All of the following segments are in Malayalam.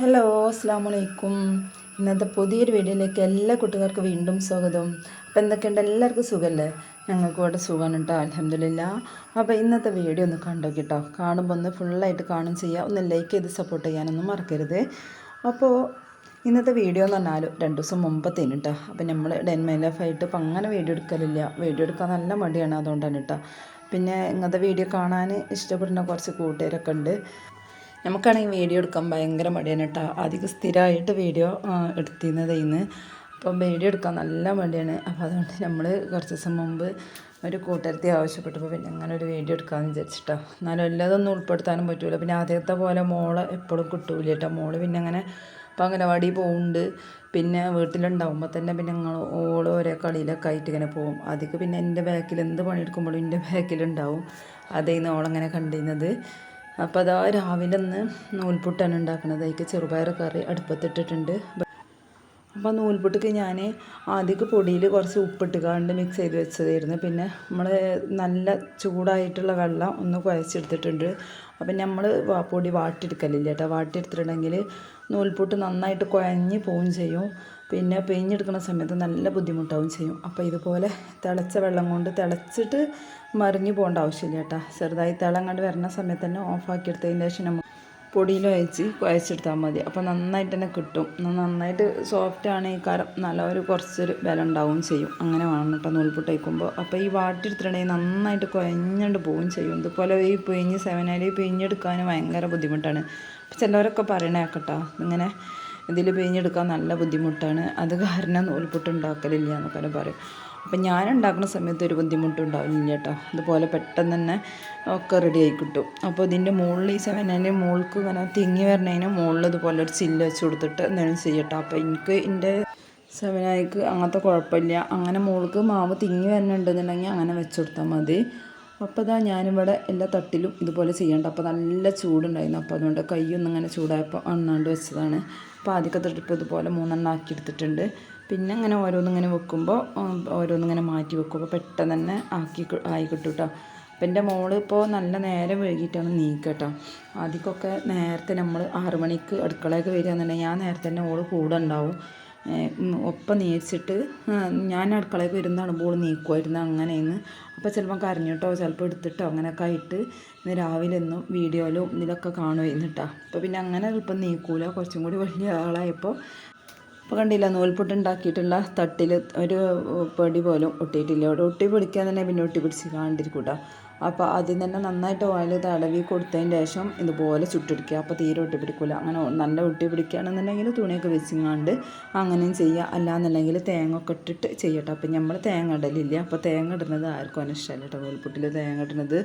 ഹലോ അസ്സാം വലൈക്കും ഇന്നത്തെ പുതിയൊരു വീഡിയോയിലേക്ക് എല്ലാ കുട്ടികൾക്കും വീണ്ടും സ്വാഗതം. അപ്പോൾ എന്തൊക്കെയുണ്ട്? എല്ലാവർക്കും സുഖമല്ലേ ഞങ്ങൾക്ക് ഇവിടെ സുഖമാണ് കേട്ടോ അലഹമില്ല അപ്പോൾ ഇന്നത്തെ വീഡിയോ ഒന്ന് കണ്ടോ കേട്ടോ കാണുമ്പോൾ ഒന്ന് ഫുള്ളായിട്ട് കാണും ചെയ്യുക ഒന്ന് ലൈക്ക് ചെയ്ത് സപ്പോർട്ട് ചെയ്യാനൊന്നും മറക്കരുത്. അപ്പോൾ ഇന്നത്തെ വീഡിയോ എന്ന് പറഞ്ഞാൽ രണ്ട് ദിവസം മുമ്പത്തേന് കേട്ടോ അപ്പോൾ നമ്മൾ ഡെൻമൈ ലൈഫായിട്ട് ഇപ്പം അങ്ങനെ വീഡിയോ എടുക്കലില്ല. വീഡിയോ എടുക്കാൻ നല്ല മടിയാണ് അതുകൊണ്ടാണ് കേട്ടോ പിന്നെ ഇങ്ങനത്തെ വീഡിയോ കാണാൻ ഇഷ്ടപ്പെടുന്ന കുറച്ച് കൂട്ടുകാരൊക്കെ ഉണ്ട്. നമുക്കാണെങ്കിൽ വീഡിയോ എടുക്കാൻ ഭയങ്കര മടിയാണ് കേട്ടോ. അധികം സ്ഥിരമായിട്ട് വീഡിയോ എടുത്തിരുന്നത് ഇന്ന്. അപ്പം വീഡിയോ എടുക്കാൻ നല്ല മടിയാണ്. അപ്പോൾ അതുകൊണ്ട് നമ്മൾ കുറച്ച് ദിവസം മുമ്പ് ഒരു കൂട്ടരുത്തി ആവശ്യപ്പെട്ടപ്പോൾ പിന്നെ അങ്ങനെ ഒരു വീഡിയോ എടുക്കാമെന്ന് വിചാരിച്ചിട്ടോ. എന്നാലും എല്ലാതൊന്നും ഉൾപ്പെടുത്താനും പറ്റില്ല പിന്നെ ആദ്യത്തെ പോലെ മോളെ എപ്പോഴും കിട്ടൂല കേട്ടോ. മോൾ പിന്നെ അങ്ങനെ ഇപ്പം അംഗനവാടി പോകുന്നുണ്ട് പിന്നെ വീട്ടിലുണ്ടാവുമ്പോൾ തന്നെ പിന്നെ ഞങ്ങൾ ഓൾ ഓരോ കളിയിലൊക്കെ ആയിട്ട് ഇങ്ങനെ പോകും അതൊക്കെ പിന്നെ എന്റെ ബാക്കിൽ എന്ത് പണിയെടുക്കുമ്പോഴും എന്റെ ബാക്കിലുണ്ടാവും. അതേ നിന്ന് ഓളങ്ങനെ കണ്ടിരുന്നത്. അപ്പോൾ അതാ രാവിലെ ഒന്ന് നൂൽപുട്ടാണ് ഉണ്ടാക്കുന്നത് അതിലേക്ക് ചെറുപയർ കറി അടുപ്പത്തിട്ടിട്ടുണ്ട്. അപ്പോൾ നൂൽപുട്ടിക്ക് ഞാൻ ആദ്യമൊക്കെ പൊടിയിൽ കുറച്ച് ഉപ്പിട്ട് കാണ്ട് മിക്സ് ചെയ്ത് വെച്ചതായിരുന്നു. പിന്നെ നമ്മൾ നല്ല ചൂടായിട്ടുള്ള വെള്ളം ഒന്ന് കുഴച്ചെടുത്തിട്ടുണ്ട്. അപ്പം നമ്മൾ പൊടി വാട്ടിയെടുക്കലില്ല കേട്ടോ. വാട്ടിയെടുത്തിട്ടുണ്ടെങ്കിൽ നൂൽപുട്ട് നന്നായിട്ട് കുഴഞ്ഞ് പോവുകയും ചെയ്യും. പിന്നെ പിഴിഞ്ഞെടുക്കുന്ന സമയത്ത് നല്ല ബുദ്ധിമുട്ടാവും ചെയ്യും. അപ്പോൾ ഇതുപോലെ തിളച്ച വെള്ളം കൊണ്ട് തിളച്ചിട്ട് മറിഞ്ഞു പോകേണ്ട ആവശ്യമില്ല കേട്ടോ. ചെറുതായി തിളം കണ്ട് വരുന്ന സമയത്ത് തന്നെ ഓഫാക്കി എടുത്തതിന് ശേഷം നമ്മൾ പൊടിയിൽ വെച്ച് കുഴച്ചെടുത്താൽ മതി. അപ്പോൾ നന്നായിട്ട് തന്നെ കിട്ടും. നന്നായിട്ട് സോഫ്റ്റ് ആണ് ഈ കരം. നല്ല ഒരു കുറച്ചൊരു വില ഉണ്ടാവുകയും ചെയ്യും. അങ്ങനെ വേണം കേട്ടോ നൂൽപുട്ട് വയ്ക്കുമ്പോൾ അപ്പോൾ ഈ വാട്ടിയെടുത്തിട്ടുണ്ടെങ്കിൽ നന്നായിട്ട് കുഴഞ്ഞുകൊണ്ട് പോവുകയും ചെയ്യും. ഇതുപോലെ ഈ പിഴിഞ്ഞ് സെവനാലി പിഴിഞ്ഞെടുക്കാൻ ഭയങ്കര ബുദ്ധിമുട്ടാണ്. അപ്പോൾ ചിലവരൊക്കെ പറയണേ കേട്ടോ ഇങ്ങനെ ഇതിൽ പിഴിഞ്ഞെടുക്കാൻ നല്ല ബുദ്ധിമുട്ടാണ്. അത് കാരണം നൂൽപുട്ട് ഉണ്ടാക്കലില്ല എന്നൊക്കെ പറയും. അപ്പം ഞാൻ ഉണ്ടാക്കുന്ന സമയത്ത് ഒരു ബുദ്ധിമുട്ടുണ്ടാവില്ല കേട്ടോ. അതുപോലെ പെട്ടെന്ന് തന്നെ ഒക്കെ റെഡി ആയി കിട്ടും. അപ്പോൾ ഇതിന്റെ മുകളിൽ ഈ സെവനേന്റെ മുകൾക്ക് ഇങ്ങനെ തിങ്ങി വരണതിന് മുകളിൽ ഇതുപോലെ ഒരു ചില്ല് വെച്ച് കൊടുത്തിട്ട് എന്തെങ്കിലും ചെയ്യട്ടോ. അപ്പോൾ എനിക്ക് എന്റെ സെവനായിക്ക് അങ്ങനത്തെ കുഴപ്പമില്ല. അങ്ങനെ മുകൾക്ക് മാവ് തിങ്ങി വരണുണ്ടെന്നുണ്ടെങ്കിൽ അങ്ങനെ വെച്ച് കൊടുത്താൽ മതി. അപ്പോൾ ഇതാ ഞാനിവിടെ എല്ലാ തട്ടിലും ഇതുപോലെ ചെയ്യണ്ട. അപ്പോൾ നല്ല ചൂടുണ്ടായിരുന്നു. അപ്പോൾ അതുകൊണ്ട് കൈയൊന്നും ഇങ്ങനെ ചൂടായപ്പോൾ അണ്ണാണ്ട് വെച്ചതാണ്. അപ്പോൾ ആദ്യമൊക്കെ തട്ടിപ്പോൾ ഇതുപോലെ മൂന്നെണ്ണം ആക്കി എടുത്തിട്ടുണ്ട്. പിന്നെ അങ്ങനെ ഓരോന്നിങ്ങനെ വെക്കുമ്പോൾ ഓരോന്നിങ്ങനെ മാറ്റി വെക്കുമ്പോൾ പെട്ടെന്ന് തന്നെ ആക്കി ആയി കിട്ടും കേട്ടോ അപ്പം എന്റെ മോൾ ഇപ്പോൾ നല്ല നേരം വൈകിട്ടാണ് നീക്കട്ടോ ആദ്യമൊക്കെ നേരത്തെ നമ്മൾ ആറു മണിക്ക് അടുക്കളയൊക്കെ വരികയെന്നുണ്ടെങ്കിൽ ഞാൻ നേരത്തെ തന്നെ ഓൾ കൂടെ ഉണ്ടാവും. ഒപ്പം നീച്ചിട്ട് ഞാൻ അടുക്കളയ്ക്ക് വരുന്നതാണ് ബോൾ നീക്കുമായിരുന്നു അങ്ങനെയെന്ന്. അപ്പോൾ ചിലപ്പോൾ കരഞ്ഞിട്ടോ ചിലപ്പോൾ എടുത്തിട്ടോ അങ്ങനെയൊക്കെ ആയിട്ട് ഇന്ന് രാവിലെ ഒന്നും വീഡിയോയിലും ഇതിലൊക്കെ കാണുമായിരുന്നു കേട്ടോ അപ്പോൾ പിന്നെ അങ്ങനെ ഇപ്പം നീക്കൂല. കുറച്ചും കൂടി വലിയ ആളായപ്പോൾ ഇപ്പോൾ കണ്ടില്ല നൂൽപുട്ട് ഉണ്ടാക്കിയിട്ടുള്ള തട്ടിൽ ഒരു പടി പോലും ഒട്ടിയിട്ടില്ല. അവിടെ ഒട്ടി പിടിക്കാൻ തന്നെ പിന്നെ ഒട്ടി പിടിച്ച് കാണ്ടിരിക്കൂട്ടോ അപ്പോൾ ആദ്യം തന്നെ നന്നായിട്ട് ഓയിൽ തടവി കൊടുത്തതിന് ശേഷം ഇതുപോലെ ചുട്ടെടുക്കുക. അപ്പോൾ തീരെ ഒട്ടി പിടിക്കില്ല അങ്ങനെ നല്ല ഒട്ടി പിടിക്കുകയാണെന്നുണ്ടെങ്കിൽ തുണിയൊക്കെ വെച്ചിങ്ങാണ്ട് അങ്ങനെയും ചെയ്യുക. അല്ലാന്നുണ്ടെങ്കിൽ തേങ്ങ ഒക്കെ ഇട്ടിട്ട് ചെയ്യട്ടെ. അപ്പം നമ്മൾ തേങ്ങ ഇടലില്ല. അപ്പോൾ തേങ്ങ ഇടുന്നത് ആർക്കും അതിന് ഇഷ്ടമല്ല കേട്ടോ. നൂൽപുട്ടിൽ തേങ്ങ ഇടുന്നത്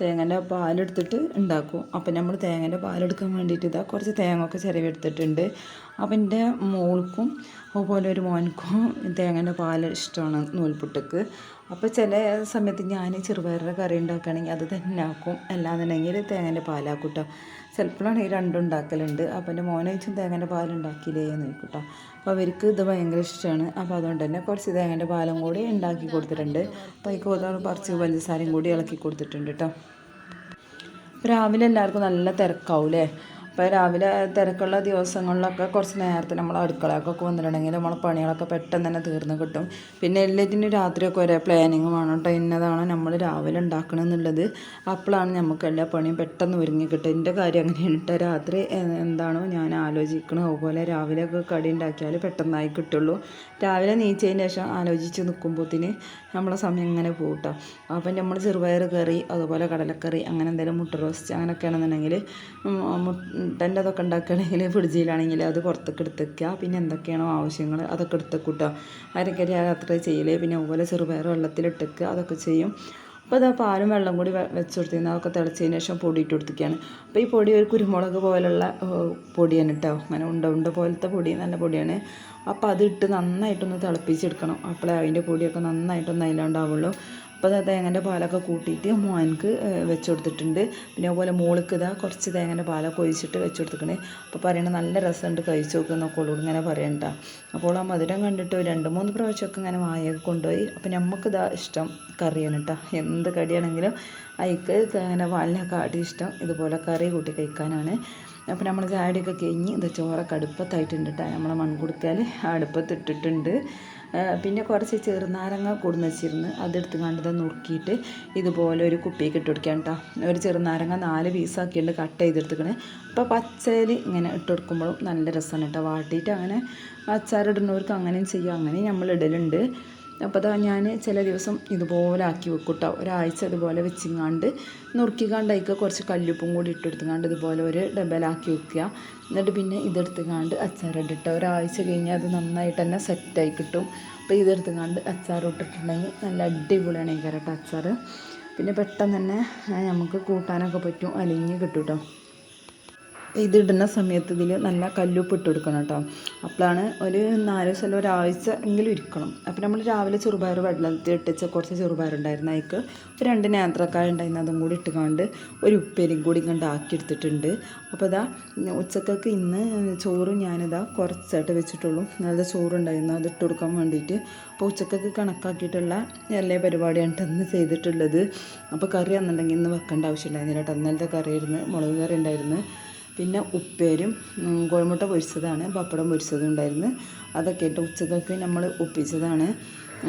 തേങ്ങന്റെ പാലെടുത്തിട്ട് ഉണ്ടാക്കും. അപ്പോൾ നമ്മൾ തേങ്ങന്റെ പാലെടുക്കാൻ വേണ്ടിയിട്ട് ഇതാ കുറച്ച് തേങ്ങ ഒക്കെ ചിരവി എടുത്തിട്ടുണ്ട്. അപ്പം എന്റെ മോൾക്കും അതുപോലെ ഒരു മോൻക്കും തേങ്ങന്റെ പാൽ ഇഷ്ടമാണ് നൂൽപുട്ടക്ക്. അപ്പോൾ ചില സമയത്ത് ഞാൻ ചെറുപയറുടെ കറി ഉണ്ടാക്കുകയാണെങ്കിൽ അത് തന്നെ ആക്കും. അല്ലാന്നുണ്ടെങ്കിൽ തേങ്ങന്റെ പാലാക്കും കേട്ടോ ഈ രണ്ടും ഉണ്ടാക്കലുണ്ട്. അപ്പോൾ എന്റെ മോനെ വെച്ചും തേങ്ങന്റെ പാലുണ്ടാക്കിയില്ലേ എന്ന് കേട്ടോ അപ്പോൾ അവർക്ക് ഇത് ഭയങ്കര ഇഷ്ടമാണ് അപ്പോൾ അതുകൊണ്ട് തന്നെ കുറച്ച് തേങ്ങന്റെ പാലും കൂടി ഉണ്ടാക്കി കൊടുത്തിട്ടുണ്ട്. അപ്പോൾ അതിൽ കുറച്ച് പഞ്ചസാരയും കൂടി ഇളക്കി കൊടുത്തിട്ടുണ്ട് കേട്ടോ രാവിലെ എല്ലാവർക്കും നല്ല തിരക്കാവും അപ്പോൾ രാവിലെ തിരക്കുള്ള ദിവസങ്ങളിലൊക്കെ കുറച്ച് നേരത്തെ നമ്മൾ അടുക്കളയൊക്കെ വന്നിട്ടുണ്ടെങ്കിൽ നമ്മളെ പണികളൊക്കെ പെട്ടെന്ന് തന്നെ തീർന്നു കിട്ടും. പിന്നെ എല്ലാറ്റിനും രാത്രിയൊക്കെ ഒരേ പ്ലാനിങ് വേണം കേട്ടോ ഇന്നതാണ് നമ്മൾ രാവിലെ ഉണ്ടാക്കണം എന്നുള്ളത്. അപ്പോഴാണ് നമുക്ക് എല്ലാ പണിയും പെട്ടെന്ന് ഒരുങ്ങി കിട്ടും എന്റെ കാര്യം അങ്ങനെയാണ് കേട്ടോ രാത്രി എന്താണോ ഞാൻ ആലോചിക്കണം അതുപോലെ രാവിലെ ഒക്കെ കടി ഉണ്ടാക്കിയാൽ പെട്ടെന്നായി കിട്ടുള്ളൂ. രാവിലെ നീച്ചതിന് ശേഷം ആലോചിച്ച് നിൽക്കുമ്പോഴത്തേന് നമ്മളെ സമയം ഇങ്ങനെ പോകട്ടോ അപ്പം നമ്മൾ ചെറുപയർ കറി അതുപോലെ കടലക്കറി അങ്ങനെ എന്തെങ്കിലും മുട്ട റോസ്റ്റ് അങ്ങനെയൊക്കെ ആണെന്നുണ്ടെങ്കിൽ മുട്ടന്റെ അതൊക്കെ ഉണ്ടാക്കുകയാണെങ്കിൽ ഫ്രിഡ്ജിലാണെങ്കിൽ അത് പുറത്തേക്ക് എടുത്ത് വെക്കുക പിന്നെ എന്തൊക്കെയാണോ ആവശ്യങ്ങൾ അതൊക്കെ എടുത്ത് കൂട്ടുക. അരക്കരി അത്ര ചെയ്യലേ. പിന്നെ അതുപോലെ ചെറുപയർ വെള്ളത്തിലിട്ടേക്കുക അതൊക്കെ ചെയ്യും. അപ്പോൾ അത് പാലും വെള്ളം കൂടി വെച്ച് കൊടുത്തിരുന്ന. അതൊക്കെ തിളച്ചതിന് ശേഷം പൊടി ഇട്ട് കൊടുത്തിരിക്കുകയാണ്. അപ്പോൾ ഈ പൊടി ഒരു കുരുമുളക് പോലുള്ള പൊടിയാണ് കേട്ടോ അങ്ങനെ ഉണ്ട ഉണ്ട പോലത്തെ പൊടി നല്ല പൊടിയാണ്. അപ്പോൾ അതിട്ട് നന്നായിട്ടൊന്ന് തിളപ്പിച്ചെടുക്കണം. അപ്പോഴേ അതിന്റെ പൊടിയൊക്കെ നന്നായിട്ടൊന്ന് അതിലാണ്ടാവുള്ളൂ. അപ്പോൾ തേങ്ങന്റെ പാലൊക്കെ കൂട്ടിയിട്ട് മോനക്ക് വെച്ച് കൊടുത്തിട്ടുണ്ട് പിന്നെ അതുപോലെ മോൾക്ക് ഇതാ കുറച്ച് തേങ്ങന്റെ പാലൊക്കെ ഒഴിച്ചിട്ട് വെച്ച് കൊടുത്തിക്കണേ അപ്പോൾ പറയണ നല്ല രസമുണ്ട് കഴിച്ചു നോക്കുന്നൊക്കെ ഇങ്ങനെ പറയണ്ട. അപ്പോൾ ആ മധുരം കണ്ടിട്ട് രണ്ട് മൂന്ന് പ്രാവശ്യമൊക്കെ ഇങ്ങനെ വായൊക്കെ കൊണ്ടുപോയി. അപ്പോൾ നമുക്കിതാ ഇഷ്ടം കറിയാണ് കേട്ടോ എന്ത് കടിയാണെങ്കിലും അതിക്ക് തേങ്ങന്റെ പാലിനൊക്കെ ആട്ടി ഇഷ്ടം. ഇതുപോലെ കറി കൂട്ടി കഴിക്കാനാണ്. അപ്പോൾ നമ്മൾ ചാടിയൊക്കെ കഴിഞ്ഞ് ഇത് ചോറൊക്കെ അടുപ്പത്തായിട്ടുണ്ട് കേട്ടോ നമ്മളെ മൺകുടുക്കൽ അടുപ്പത്തിട്ടിട്ടുണ്ട്. പിന്നെ കുറച്ച് ചെറുനാരങ്ങ കൊടുന്ന് വെച്ചിരുന്ന് അതെടുത്ത് കണ്ടത് നുറുക്കിയിട്ട് ഇതുപോലെ ഒരു കുപ്പിക്ക് ഇട്ട് കൊടുക്കാൻ കേട്ടോ ഒരു ചെറുനാരങ്ങ നാല് പീസാക്കിയിട്ട് കട്ട് ചെയ്തെടുത്തിക്കണേ. അപ്പോൾ പച്ചയിൽ ഇങ്ങനെ ഇട്ട് കൊടുക്കുമ്പോഴും നല്ല രസമാണ് കേട്ടോ വാട്ടിയിട്ട് അങ്ങനെ അച്ചാറിടുന്നവർക്ക് അങ്ങനെയും ചെയ്യാം. അങ്ങനെ നമ്മൾ ഇടലുണ്ട്. അപ്പോൾ അതാ ഞാൻ ചില ദിവസം ഇതുപോലെ ആക്കി വെക്കും കേട്ടോ ഒരാഴ്ച ഇതുപോലെ വെച്ചിങ്ങാണ്ട് നുറുക്കിക്കാണ്ട് അതിക്ക് കുറച്ച് കല്ലുപ്പും കൂടി ഇട്ടെടുത്തുകാണ്ട് ഇതുപോലെ ഒരു ഡബലാക്കി വെക്കുക. എന്നിട്ട് പിന്നെ ഇതെടുത്തുകാണ്ട് അച്ചാറിട്ടിട്ട് ഒരാഴ്ച കഴിഞ്ഞാൽ അത് നന്നായിട്ട് തന്നെ സെറ്റായി കിട്ടും. അപ്പോൾ ഇതെടുത്തുകാണ്ട് അച്ചാർ ഇട്ടിട്ടുണ്ടെങ്കിൽ നല്ല അടിപൊളിയാണ് ഈ അച്ചാർ പിന്നെ പെട്ടെന്ന് തന്നെ നമുക്ക് കൂട്ടാനൊക്കെ പറ്റും. അലിഞ്ഞ് കിട്ടും കേട്ടോ ഇതിടുന്ന സമയത്ത് ഇതിൽ നല്ല കല്ലുപ്പ് ഇട്ട് കൊടുക്കണം കേട്ടോ. അപ്പോഴാണ് ഒരു നാല് ദിവസം ഒരാഴ്ച എങ്കിലും ഇരിക്കണം. അപ്പോൾ നമ്മൾ രാവിലെ ചെറുപയർ വെള്ളത്തിൽ ഇട്ടിച്ച കുറച്ച് ചെറുപയർ ഉണ്ടായിരുന്നു. അതിക്ക് രണ്ട് നേന്ത്രക്കായ ഉണ്ടായിരുന്നു. അതും കൂടി ഇട്ടുകൊണ്ട് ഒരു ഉപ്പേരിയും കൂടി കണ്ട് ആക്കിയെടുത്തിട്ടുണ്ട്. അപ്പോൾ ഇതാ ഉച്ചക്കൊക്കെ ഇന്ന് ചോറ് ഞാനിതാ കുറച്ചായിട്ട് വെച്ചിട്ടുള്ളൂ. നല്ല ചോറുണ്ടായിരുന്നു. അത് ഇട്ട് കൊടുക്കാൻ വേണ്ടിയിട്ട് അപ്പോൾ ഉച്ചക്കൊക്കെ കണക്കാക്കിയിട്ടുള്ള എല്ലാ പരിപാടിയാണ് ഇന്ന് ചെയ്തിട്ടുള്ളത്. അപ്പോൾ കറി എന്നുണ്ടെങ്കിൽ ഇന്ന് വെക്കേണ്ട ആവശ്യമുണ്ടായിരുന്നില്ല കേട്ടോ അന്നലത്തെ കറിയായിരുന്നു. മുളക് കറി ഉണ്ടായിരുന്നു. പിന്നെ ഉപ്പേരും കോഴിമുട്ട പൊരിച്ചതാണ് പപ്പടം പൊരിച്ചതും ഉണ്ടായിരുന്നു. അതൊക്കെ ഇട്ട് ഉച്ചക്കൊക്കെ നമ്മൾ ഒപ്പിച്ചതാണ്.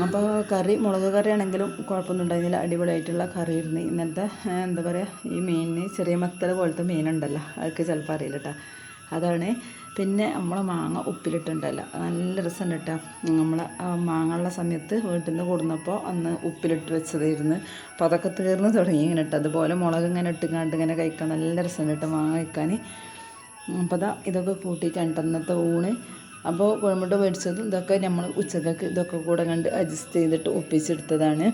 അപ്പോൾ കറി മുളക് കറി ആണെങ്കിലും കുഴപ്പമൊന്നും ഉണ്ടായിരുന്നില്ല. അടിപൊളിയായിട്ടുള്ള കറി ആയിരുന്നു ഇന്നത്തെ എന്താ പറയുക ഈ മീനിന് ചെറിയ മത്തൽ പോലത്തെ മീനുണ്ടല്ലോ. അതൊക്കെ ചിലപ്പോൾ അറിയില്ല കേട്ടോ അതാണ്. പിന്നെ നമ്മൾ മാങ്ങ ഉപ്പിലിട്ടുണ്ടല്ലോ. നല്ല രസം കേട്ടോ നമ്മൾ മാങ്ങയുള്ള സമയത്ത് വീട്ടിൽ നിന്ന് കൊടുന്നപ്പോൾ അന്ന് ഉപ്പിലിട്ട് വെച്ചതായിരുന്നു. അപ്പോൾ അതൊക്കെ തീർന്ന് തുടങ്ങി ഇങ്ങനെ ഇട്ട് അതുപോലെ മുളക് ഇങ്ങനെ ഇട്ടുകൊണ്ട് ഇങ്ങനെ കഴിക്കാൻ നല്ല രസം കേട്ടോ മാങ്ങ കഴിക്കാൻ അപ്പോൾ അതാ ഇതൊക്കെ കൂട്ടിയിട്ടാണ് അന്നത്തെ ഊണ്. അപ്പോൾ കുഴമ്പിട്ട് മേടിച്ചതും ഇതൊക്കെ നമ്മൾ ഉച്ചക്കൊക്കെ ഇതൊക്കെ കൂടെ കണ്ട് അഡ്ജസ്റ്റ് ചെയ്തിട്ട് ഒപ്പിച്ചെടുത്തതാണ്.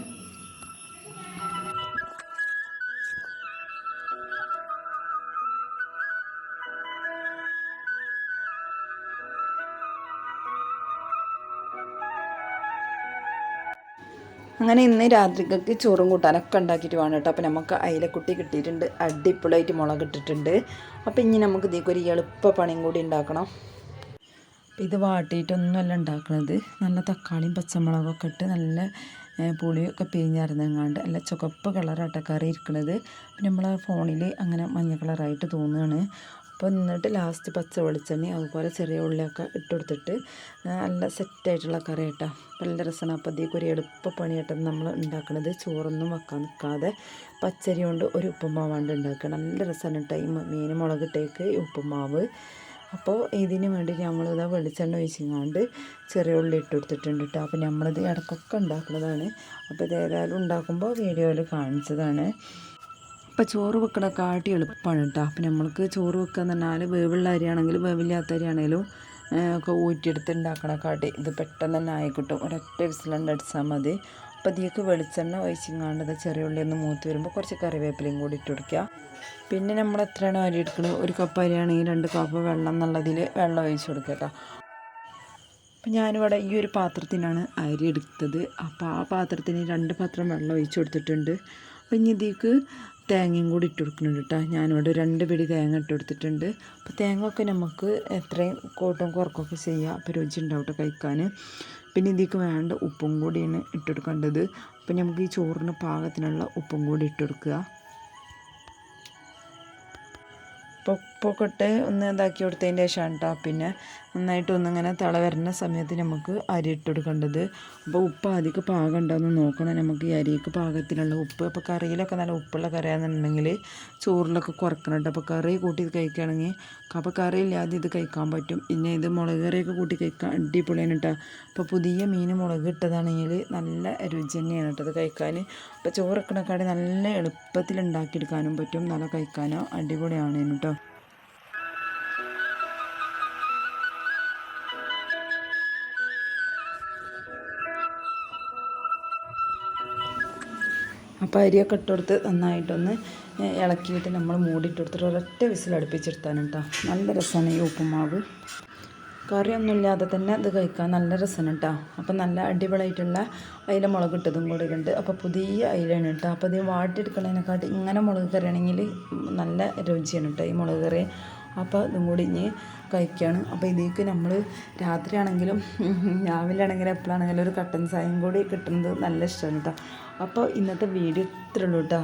അങ്ങനെ ഇന്ന് രാത്രിക്കൊക്കെ ചോറും കൂട്ടാനൊക്കെ ഉണ്ടാക്കിയിട്ട് വേണം കേട്ടോ. അപ്പോൾ നമുക്ക് അയിലക്കുട്ടി കിട്ടിയിട്ടുണ്ട്. അടിപൊളിയായിട്ട് മുളക് ഇട്ടിട്ടുണ്ട്. അപ്പോൾ ഇനി നമുക്ക് ഇതിലേക്ക് ഒരു എളുപ്പ പണിയും കൂടി ഉണ്ടാക്കണം. അപ്പം ഇത് വാട്ടിയിട്ടൊന്നുമല്ല ഉണ്ടാക്കുന്നത് നല്ല തക്കാളിയും പച്ചമുളകൊക്കെ ഇട്ട് നല്ല പുളിയൊക്കെ പിഴിഞ്ഞിറങ്ങാണ്ട് നല്ല ചുവപ്പ് കളറാട്ട കറി ഇരിക്കുന്നത് നമ്മളെ ഫോണിൽ അങ്ങനെ മഞ്ഞ കളറായിട്ട് തോന്നുകയാണ് അപ്പോൾ എന്നിട്ട് ലാസ്റ്റ് പച്ച വെളിച്ചെണ്ണയും അതുപോലെ ചെറിയ ഉള്ളിയൊക്കെ ഇട്ട് കൊടുത്തിട്ട് ആ, നല്ല സെറ്റായിട്ടുള്ള കറി കേട്ടോ നല്ല രസമാണ് അപ്പോൾ അതിലേക്ക് ഒരു എളുപ്പ പണിയായിട്ടാണ് നമ്മൾ ഉണ്ടാക്കുന്നത് ചോറൊന്നും വെക്കാൻ നിൽക്കാതെ പച്ചരി കൊണ്ട് ഒരു ഉപ്പുമാവാണ്ട് ഉണ്ടാക്കുക. നല്ല രസമാണ് കേട്ടോ ഈ മീൻ മുളകിട്ടേക്ക് ടേക്ക് ഉപ്പുമാവ്. അപ്പോൾ ഇതിന് വേണ്ടി നമ്മളിതാ വെളിച്ചെണ്ണ ഒഴിച്ചിങ്ങാണ്ട് ചെറിയ ഉള്ളി ഇട്ട് കൊടുത്തിട്ടുണ്ട് കേട്ടോ അപ്പോൾ നമ്മളിത് ഇടക്കൊക്കെ ഉണ്ടാക്കുന്നതാണ്. അപ്പോൾ ഇത് ഏതായാലും ഉണ്ടാക്കുമ്പോൾ വീഡിയോയിൽ കാണിച്ചതാണ്. അപ്പോൾ ചോറ് വെക്കണ കാട്ടി എളുപ്പമാണ് കേട്ടോ അപ്പം നമ്മൾക്ക് ചോറ് വെക്കുക എന്ന് പറഞ്ഞാൽ വേവുള്ള അരിയാണെങ്കിലും വേവില്ലാത്ത അരിയാണെങ്കിലും ഒക്കെ ഊറ്റിയെടുത്ത് ഉണ്ടാക്കണ കാട്ടി ഇത് പെട്ടെന്ന് തന്നെ ആയിക്കിട്ടും ഒരൊറ്റ വിസിലണ്ട് അടിച്ചാൽ മതി. അപ്പം ഇതിലേക്ക് വെളിച്ചെണ്ണ ചെറിയ ഉള്ളി ഒന്ന് മൂത്ത് വരുമ്പോൾ കുറച്ച് കറിവേപ്പിലയും കൂടി ഇട്ട് കൊടുക്കുക പിന്നെ നമ്മൾ എത്രയാണ് അരി എടുക്കുന്നത് ഒരു കപ്പ് അരിയാണെങ്കിൽ രണ്ട് കപ്പ് വെള്ളം എന്നുള്ളതിൽ വെള്ളം ഒഴിച്ച് കൊടുക്കുക കേട്ടോ അപ്പം ഞാനിവിടെ ഈ ഒരു പാത്രത്തിനാണ് അരി എടുത്തത്. അപ്പോൾ ആ പാത്രത്തിന് രണ്ട് പാത്രം വെള്ളം ഒഴിച്ച് കൊടുത്തിട്ടുണ്ട്. അപ്പം ഇനി ഇതിലേക്ക് തേങ്ങയും കൂടി ഇട്ട് കൊടുക്കുന്നുണ്ട് കേട്ടോ. ഞാനിവിടെ രണ്ട് പിടി തേങ്ങ ഇട്ട് കൊടുത്തിട്ടുണ്ട്. അപ്പോൾ തേങ്ങ ഒക്കെ നമുക്ക് എത്രയും കൂട്ടും കുറക്കൊക്കെ ചെയ്യാം. അപ്പോൾ രുചി ഉണ്ടാവും കേട്ടോ കഴിക്കാൻ. പിന്നെ ഇതിലേക്ക് വേണ്ട ഉപ്പും കൂടിയാണ് ഇട്ട് കൊടുക്കേണ്ടത്. അപ്പം നമുക്ക് ഈ ചോറിന് പാകത്തിനുള്ള ഉപ്പും കൂടി ഇട്ട് കൊടുക്കുക. അപ്പോൾ ഉപ്പൊക്കെ ഒന്ന് ഇതാക്കി കൊടുത്തതിന്റെ ശേഷമാണ് കേട്ടോ പിന്നെ നന്നായിട്ട് ഒന്നിങ്ങനെ തിള വരുന്ന സമയത്ത് നമുക്ക് അരി ഇട്ട് കൊടുക്കേണ്ടത്. അപ്പോൾ ഉപ്പ് അധികം പാകം ഉണ്ടോയെന്ന് നോക്കണം. നമുക്ക് ഈ അരിക്ക് പാകത്തിനുള്ള ഉപ്പ്. അപ്പോൾ കറിയിലൊക്കെ നല്ല ഉപ്പുള്ള കറിയാണെന്നുണ്ടെങ്കിൽ ചോറിലൊക്കെ കുറക്കണം കേട്ടോ അപ്പോൾ കറി കൂട്ടി കഴിക്കുകയാണെങ്കിൽ അപ്പോൾ കറി ഇല്ലാതെ ഇത് കഴിക്കാൻ പറ്റും. പിന്നെ ഇത് മുളക് കറിയൊക്കെ കൂട്ടി കഴിക്കാൻ അടിപൊളിയാണ് കേട്ടോ അപ്പോൾ പുതിയ മീൻ മുളക് ഇട്ടതാണെങ്കിൽ നല്ല രുചി തന്നെയാണ് കേട്ടോ അത് കഴിക്കാൻ. അപ്പോൾ ചോറ് വെക്കണക്കാണെങ്കിൽ നല്ല എളുപ്പത്തിൽ ഉണ്ടാക്കിയെടുക്കാനും പറ്റും. നല്ല കഴിക്കാനോ അടിപൊളിയാണ് കേട്ടോ അപ്പോൾ അരിയൊക്കെ ഇട്ട് കൊടുത്ത് നന്നായിട്ടൊന്ന് ഇളക്കിയിട്ട് നമ്മൾ മൂടിയിട്ട് കൊടുത്തിട്ട് ഒരൊറ്റ വിസിൽ അടുപ്പിച്ചെടുത്താണ് കേട്ടോ നല്ല രസമാണ് ഈ ഉപ്പുമാവ്. കറിയൊന്നും ഇല്ലാതെ തന്നെ അത് കഴിക്കാൻ നല്ല രസമാണ് കേട്ടോ അപ്പം നല്ല അടിപൊളിയായിട്ടുള്ള അയില മുളക് ഇട്ടതും കൂടി ഉണ്ട് അപ്പോൾ പുതിയ അയിലാണ് കേട്ടോ അപ്പോൾ ഇത് വാട്ടിയെടുക്കണതിനെക്കാട്ടി ഇങ്ങനെ മുളക് കറി ആണെങ്കിൽ നല്ല രുചിയാണ് കേട്ടോ ഈ മുളക് കറി. അപ്പോൾ ഇതും കൂടി ഇനി കഴിക്കുകയാണ് അപ്പോൾ ഇതിലേക്ക് നമ്മൾ രാത്രിയാണെങ്കിലും രാവിലെ ആണെങ്കിലും എപ്പോഴാണെങ്കിലും ഒരു കട്ടൻ ചായയും കൂടി കിട്ടുന്നത് നല്ല ഇഷ്ടമാണ് കേട്ടോ അപ്പോൾ ഇന്നത്തെ വീഡിയോ ഇത്രേ ഉള്ളൂ കേട്ടോ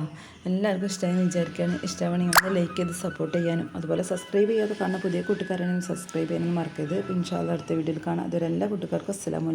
എല്ലാവർക്കും ഇഷ്ടമായി വിചാരിക്കുകയാണ് ഇഷ്ടമാണെങ്കിൽ ഒന്ന് ലൈക്ക് ചെയ്ത് സപ്പോർട്ട് ചെയ്യാനും അതുപോലെ സബ്സ്ക്രൈബ് ചെയ്യാതെ കാണുന്ന പുതിയ കൂട്ടുകാരാണെങ്കിൽ സബ്സ്ക്രൈബ് ചെയ്യാനും മറക്കരുത്. ഇൻഷാല്ല അടുത്ത വീഡിയോയിൽ കാണാം. അതുവരെ എല്ലാ കൂട്ടുകാർക്കും അസ്സലാമലൈക്കും